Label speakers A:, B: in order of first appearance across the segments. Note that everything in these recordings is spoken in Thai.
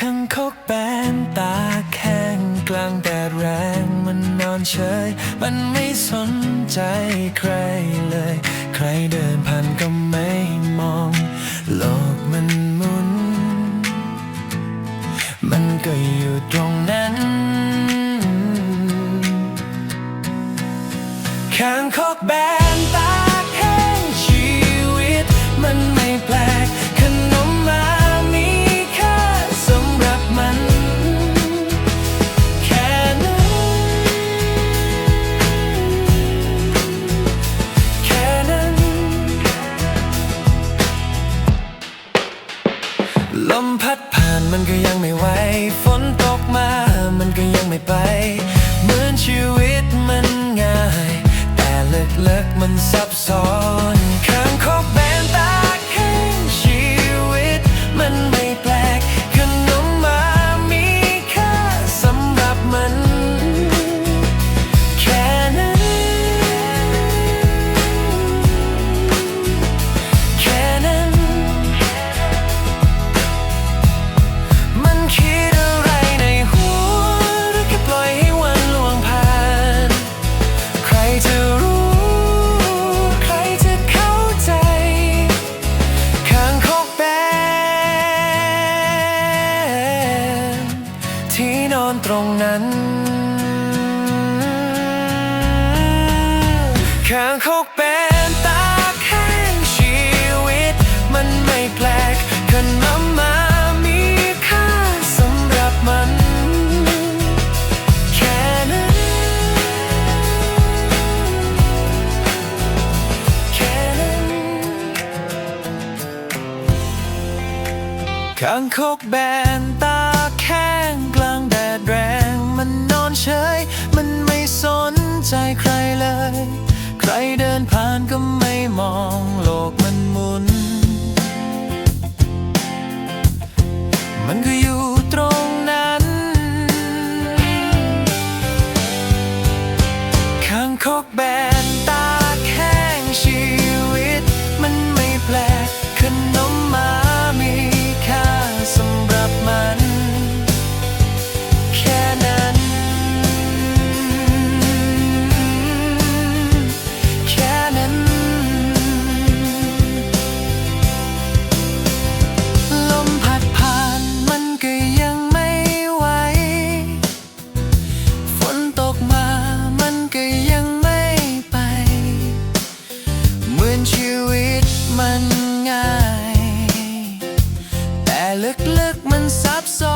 A: ขังคกแบนตาแข้งกลางแดดแรงมันนอนเฉย มันไม่สนใจใครเลย ใครเดินผ่านก็ไม่มอง โลกมันหมุน มันก็อยู่ตรงนั้นข้างคกแบน ลมพัดผ่านมันก็ยังไม่ไหว ฝนตกมามันก็ยังไม่ไป เหมือนชีวิตมันง่าย แต่ลึกๆมันซับซ้อน รงนั้นข้างคกแบนตาแข้งชีวิต มันไม่แปลกขนมามามีค่าสำหรับมัน แค่นั้น แค่นั้นข้างคกแบนตา นใจ ลึกๆมันซับซ้อน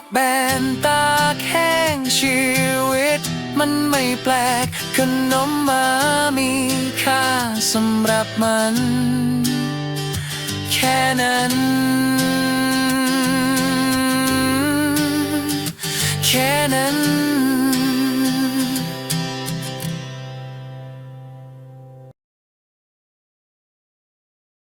A: กแบนตาแข้งชีวิต มันไม่แปลกขนมมามีค่าสำหรับมัน แค่นั้น แค่นั้น